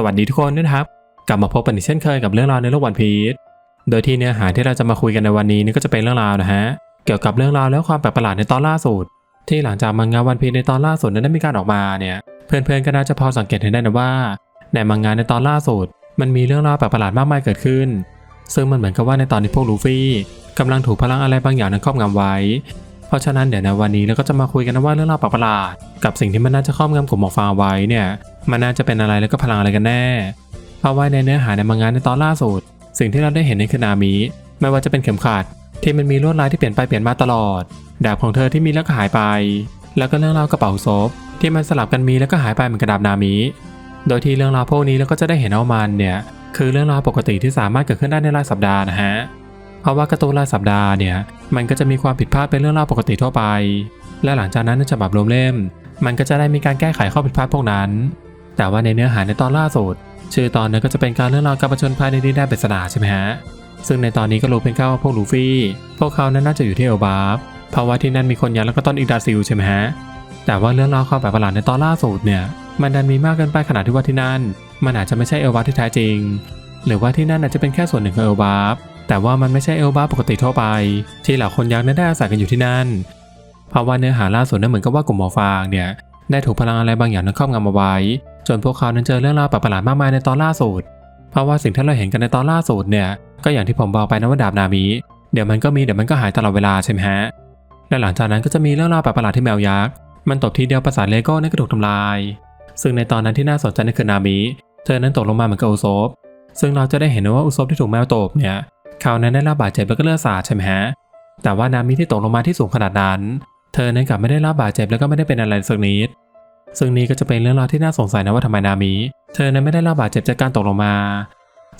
สวัสดีทุกคนนะครับ กลับมาพบกันอีกเช่นเคยกับเรื่องราวในโลกวันพีชโดยที่เนื้อหาที่เราจะมาคุยกันในวันนี้นี่ก็จะเป็นเรื่องราวนะฮะเกี่ยวกับเรื่องราวและความแปลกประหลาดในตอนล่าสุด ที่หลังจากมังงะวันพีชในตอนล่าสุดนั้นได้มีการออกมาเนี่ยเพื่อนๆก็น่าจะพอสังเกตเห็นได้นะว่า ในมังงะในตอนล่าสุด มันมีเรื่องราวแปลกประหลาดมากมายเกิดขึ้น ซึ่งมันเหมือนกับว่าในตอนที่พวกลูฟี่กำลังถูกพลังอะไรบางอย่างนั้นครอบงำไว้ เพราะฉะนั้นเดี๋ยวในวันนี้เราก็จะมาคุยกันนะว่าเรื่องราวแปลกประหลาดกับสิ่งที่มันน่าจะครอบงำกลุ่มหมอกฟางเอาไว้เนี่ย มันน่าจะเป็นอะไรแล้วก็พลังอะไรกันแน่ เพราะว่าในเนื้อหาในมังงะในตอนล่าสุด สิ่งที่เราได้เห็นในคือนามิไม่ว่าจะเป็นเข็มขัดที่มันมีลวดลายที่เปลี่ยนไปเปลี่ยนมาตลอด ดาบของเธอที่มีแล้วก็หายไป แล้วก็เรื่องราวกระเป๋าซบที่มันสลับกันมีแล้วก็หายไปเหมือนกระดาบนามิ โดยที่เรื่องราวพวกนี้เราก็จะได้เห็นเอามันเนี่ย คือเรื่องราวปกติที่สามารถเกิดขึ้นได้ในรายสัปดาห์นะฮะ เพราะว่าการ์ตูนรายสัปดาห์เนี่ย มันก็จะมีความผิดพลาดเป็นเรื่องราวปกติทั่วไป และหลังจากนั้นในฉบับรวมเล่ม มันก็จะได้มีการแก้ไขข้อผิดพลาดพวกนั้น แต่ว่าในเนื้อหาในตอนล่าสุด ชื่อตอนนั้นก็จะเป็นการเรื่องราวการประชนภัยในดินแดนปริศนาใช่ไหมฮะ ซึ่งในตอนนี้ก็รู้เพียงแค่ว่าพวกลูฟี่ พวกเขานั้นน่าจะอยู่ที่เอลบาร์ฟเพราะว่าที่นั่นมีคนยักแล้วก็ต้นอิดาซิลใช่ไหมฮะ แต่ว่าเรื่องราวความแปลกประหลาดในตอนล่าสุดเนี่ย มันดันมีมากเกินไปขนาดที่ว่าที่นั่น มันอาจจะไม่ใช่เอลบาร์ฟที่แท้จริง หรือว่าที่นั่นอาจจะเป็นแค่ส่วนหนึ่งของเอลบาร์ฟแต่ว่ามันไม่ใช่เอลบาร์ฟปกติทั่วไป ที่เหล่าคนยักษ์นั้นได้อาศัยกันอยู่ที่นั่น เพราะว่าเนื้อหาล่าสุดนั้นเหมือนกับว่ากลุ่มหมอฟางเนี่ยได้ถูกพลังอะไรบางอย่างนั้นครอบงำเอาไว้ จนพวกเขานั้นเจอเรื่องราวแปลกประหลาดมากมายในตอนล่าสุด เพราะว่าสิ่งที่เราเห็นกันในตอนล่าสุดเนี่ย ก็อย่างที่ผมบอกไปนะว่าดาบนามิเดี๋ยวมันก็มีเดี๋ยวมันก็หายตลอดเวลาใช่ไหมฮะ และหลังจากนั้นก็จะมีเรื่องราวแปลกประหลาดที่แมวยักษ์ มันตบทีเดียวประสาทเลโก้นั่นก็ถูกทำลาย ซึ่งในตอนนั้นที่น่าสนใจนั่นคือนามิเธอนั้นตกลงมาเหมือนกับอุซบซึ่งเราจะได้เห็นว่าอุซบที่ถูกแมวตบเนี่ยเขานั้นได้รับบาดเจ็บแล้วก็เลือดสาดใช่ไหมฮะ แต่ว่านามิที่ตกลงมาที่สูงขนาดนั้น เธอนั้นกลับไม่ได้รับบาดเจ็บแล้วก็ไม่ได้เป็นอะไรสักนิด ซึ่งนี่ก็จะเป็นเรื่องราวที่น่าสงสัยนะว่าทำไมนามิเธอนั้นไม่ได้รับบาดเจ็บจากการตกลงมา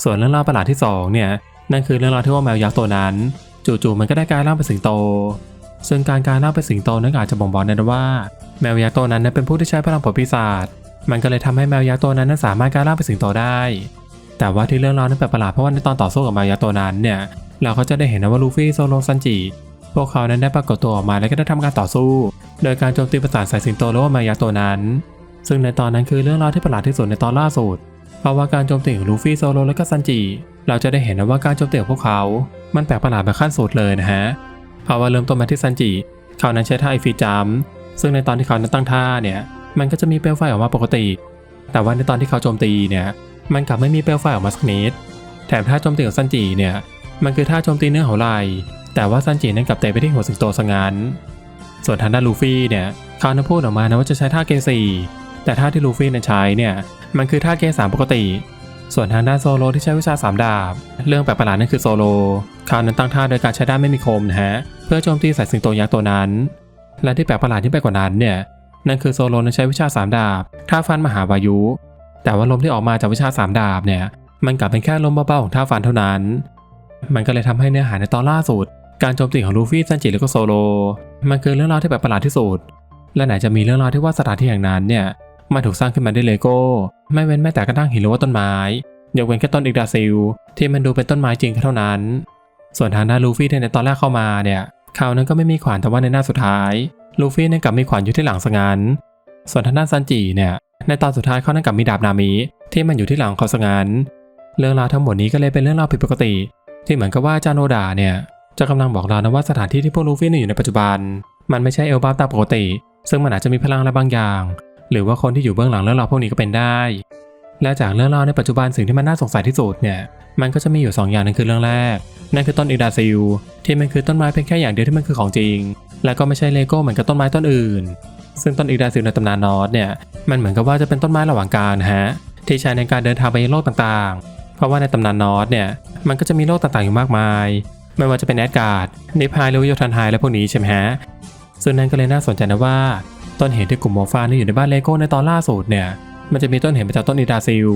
ส่วนเรื่องราวประหลาดที่สองเนี่ยนั่นคือเรื่องราวที่ว่าแมวยักษ์ตัวนั้น จู่ๆมันก็ได้กลายร่างเป็นสิงโต ซึ่งการกลายร่างเป็นสิงโตนั้นอาจจะบ่งบอกได้นว่า แมวยักษ์ตัวนั้นนั้นเป็นผู้ที่ใช้พลังผลปีศาจมันก็เลยทำให้แมวยักษ์ตัวนั้นนั้นสามารถกลายร่างเป็นสิงโตได้ แต่ว่าที่เรื่องราวนั้นแปลกประหลาดเพราะว่าในตอนต่อสู้กับแมวยักษ์ตัวนั้นเนี่ยเราก็จะได้เห็นนะว่าลูฟี่โซโลซันจิ วกเขานั้นได้ปรากฏตัวออกมาแล้วก็ได้ทำการต่อสู้ โดยการโจมตีประสาทใส่สิงโตหรือว่ามวยักษ์ตัวนั้น ซึ่งในตอนนั้นคือเรื่องราวที่ประหลาดที่สุดในตอนล่าสุด เพราะว่าการโจมตีของลูฟี่โซโลและก็ซันจิ เราจะได้เห็นนะว่าการโจมตีของพวกเขา มันแปลกประหลาดแบบขั้นสุดเลยนะฮะ เพราะว่าเริ่มต้นมาที่ซันจิ เขานั้นใช้ท่าไอฟีจัมป์ซึ่งในตอนที่เขานั้นตั้งท่าเนี่ย มันก็จะมีเปลวไฟออกมาปกติ แต่ว่าในตอนที่เขาโจมตีเนี่ย มันกลับไม่มีเปลวไฟออกมาสักนิด แถมท่าโจมตีของซันจิเนี่ย มันคือท่าโจมตีเนื้อหัวไหล่ แต่ว่าซันจินั้นกลับเตะไปที่หัวสิงโตซะงั้นส่วนทางด้านลูฟี่เนี่ยเขานั้นพูดออกมานะว่าจะใช้ท่าเกสี่แต่ท่าที่ลูฟี่นั้นใช้เนี่ยมันคือท่าเกสามปกติ ส่วนทางด้านโซโลที่ใช้วิชาสามดาบ เรื่องแปลกประหลาดนั่นคือโซโลเขานั้นตั้งท่าโดยการใช้ด้ามไม่มีคมนะฮะเพื่อโจมตีใส่สิงโตยักษ์ตัวนั้น และที่แปลกประหลาดที่ไปกว่านั้นเนี่ยนั่นคือโซโลนั้นใช้วิชาสามดาบท่าฟันมหาวายุ แต่ว่าลมที่ออกมาจากวิชาสามดาบเนี่ยมันกลับเป็นแค่ลมเบาๆของท่าฟันเท่านั้น มันก็เลยทำให้เนื้อหาในตอนล่าสุด การโจมตีของลูฟี่ซันจิแล้วก็โซโล มันคือเรื่องราวที่แปลกประหลาดที่สุด และไหนจะมีเรื่องราวที่ว่าสถานที่แห่งนั้นเนี่ยมันถูกสร้างขึ้นมาด้วยเลโก้ ไม่เว้นแม้แต่กระทั่งหินหรือว่าต้นไม้ยกเว้นแค่ต้นอิกดาซิล ที่มันดูเป็นต้นไม้จริงแค่เท่านั้น ส่วนทางด้านลูฟี่ในตอนแรกเข้ามาเนี่ยเขานั้นก็ไม่มีขวานแต่ว่าในหน้าสุดท้ายลูฟี่นั้นกลับมีขวานอยู่ที่หลังซะงั้นส่วนทางด้านซันจิเนี่ยในตอนสุดท้ายเขานั้นกลับมีดาบนามิที่มันอยู่ที่หลังเขาซะงั้นเรื่องราวทั้งหมดนี้ก็เลยเป็นเรื่องราวผิดปกติ ที่เหมือนกับว่าจาโนดาเนี่ย จะกำลังบอกเรานะว่าสถานที่ที่พวกลูฟี่อยู่ในปัจจุบัน มันไม่ใช่เอลบาตามปกติ ซึ่งมันอาจจะมีพลังอะไรบางอย่าง หรือว่าคนที่อยู่เบื้องหลังเรื่องราวพวกนี้ก็เป็นได้ และจากเรื่องราวในปัจจุบันสิ่งที่มันน่าสงสัยที่สุดเนี่ยมันก็จะมีอยู่ 2 อย่างนั่นคือเรื่องแรก นั่นคือต้นอิดาซิลที่มันคือต้นไม้เพียงแค่อย่างเดียวที่มันคือของจริง และก็ไม่ใช่เลโก้เหมือนกับต้นไม้ต้นอื่น ซึ่งต้นอิดาซิลในตำนานนอร์สเนี่ยมันเหมือนกับว่าจะเป็นต้นไม้ระหว่างกาลฮะที่ใช้ในการเดินทางไปยังโลกต่างๆ เพราะว่าในตำนานนอร์สเนี่ยมันก็จะมีโลกต่างๆอยู่มากมาย ไม่ว่าจะเป็นแอดการ์ดนิพายหรือโยธันไฮและพวกนี้ใช่ไหมฮะซึ่งนั่นก็เลยน่าสนใจนะว่า ต้นเหตุที่กลุ่มหมฟางที่อยู่ในบ้านเลโก้ในตอนล่าสุดเนี่ยมันจะมีต้นเหตุมาจากต้นอิดาซิล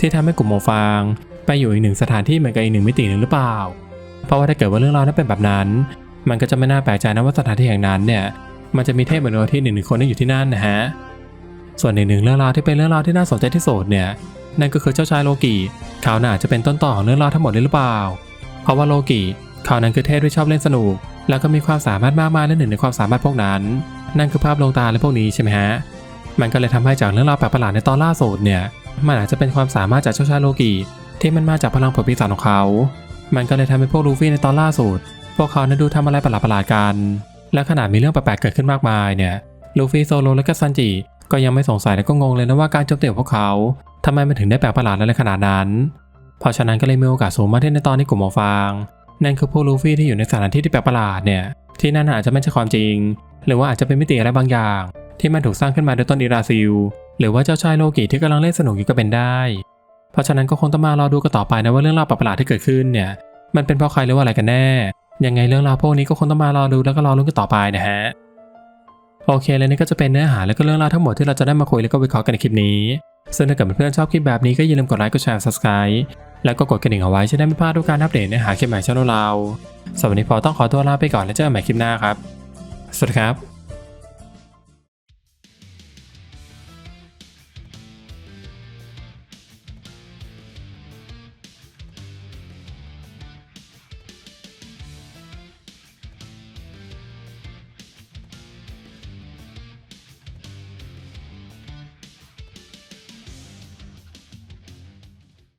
ที่ทำให้กลุ่มหมฟางไปอยู่อีกหนึ่งสถานที่เหมือนกับอีกหนึ่งมิติหนึ่งหรือเปล่า เพราะว่าถ้าเกิดว่าเรื่องราวนั้นเป็นแบบนั้น มันก็จะไม่น่าแปลกใจนะว่าสถานที่แห่งนั้นเนี่ยมันจะมีเทพมนุษย์ที่หนึ่งหนึ่งคนที่อยู่ที่นั่นนะฮะส่วนอีกหนึ่งเรื่องราวที่เป็นเรื่องราวที่น่าสนใจที่สุดเนี่ยนั่นก็คือเจ้าชายโลกิเขาน่าจะเป็นต้นต่อของเรื่องราวทั้งหมดเลยหรือเปล่า เพราะว่าโลกิ เขานั้นคือเทพที่ชอบเล่นสนุก แล้วก็มีความสามารถมากมายและหนึ่งในความสามารถพวกนั้น นั่นคือภาพลงตาและพวกนี้ใช่ไหมฮะ มันก็เลยทำให้จากเรื่องราวแปลกประหลาดในตอนล่าสุดเนี่ย มันอาจจะเป็นความสามารถจากเจ้าชายโลกิที่มันมาจากพลังผลปีศาจของเขา มันก็เลยทำให้พวกลูฟี่ในตอนล่าสุด พวกเขานั้นดูทำอะไรประหลาดๆกัน และขนาดมีเรื่องแปลกๆเกิดขึ้นมากมายเนี่ย ลูฟี่โซโลและก็ซันจิก็ยังไม่สงสัยและก็งงเลยนะว่าการโจมตีของพวกเขาทำไมมันถึงได้แปลกประหลาดอะไรขนาดนั้น เพราะฉะนั้นก็เลยมีโอกาสสูงมากที่ในตอนนี้กลุ่มหมอฟาง นั่นคือพวกลูฟี่ที่อยู่ในสถานที่ที่แปลกประหลาดเนี่ย ที่นั่นอาจจะไม่ใช่ความจริง หรือว่าอาจจะเป็นมิติอะไรบางอย่าง ที่มันถูกสร้างขึ้นมาโดยต้นอิราซิล หรือว่าเจ้าชายโลกิที่กำลังเล่นสนุกอยู่ก็เป็นได้ เพราะฉะนั้นก็คงต้องมารอดูกันต่อไปนะว่าเรื่องราวแปลกประหลาดที่เกิดขึ้นเนี่ย มันเป็นเพราะใครหรือว่าอะไรกันแน่ ยังไงเรื่องราวพวกนี้ก็คงต้องมารอดูแล้วก็รอลุ้นกันต่อไปนะฮะ โอเคเลยนี่ก็จะเป็นเนื้อหาและก็เรื่องราวทั้งหมดที่เราจะได้มาคุยแล้วก็วิเคราะห์กันในคลิปนี้ ซึ่งถ้าเกิดเพื่อนๆชอบคลิปแบบนี้ก็อย่าลืมกดไลค์กดแชร์ subscribe แล้วก็กดกระดิ่งเอาไว้จะได้ไม่พลาดทุกการอัปเดตเนื้อหาคลิปใหม่ช่องเราสำหรับวันนี้พอต้องขอตัวลาไปก่อนแล้วเจอกันใหม่คลิปหน้าครับ สวัสดีครับ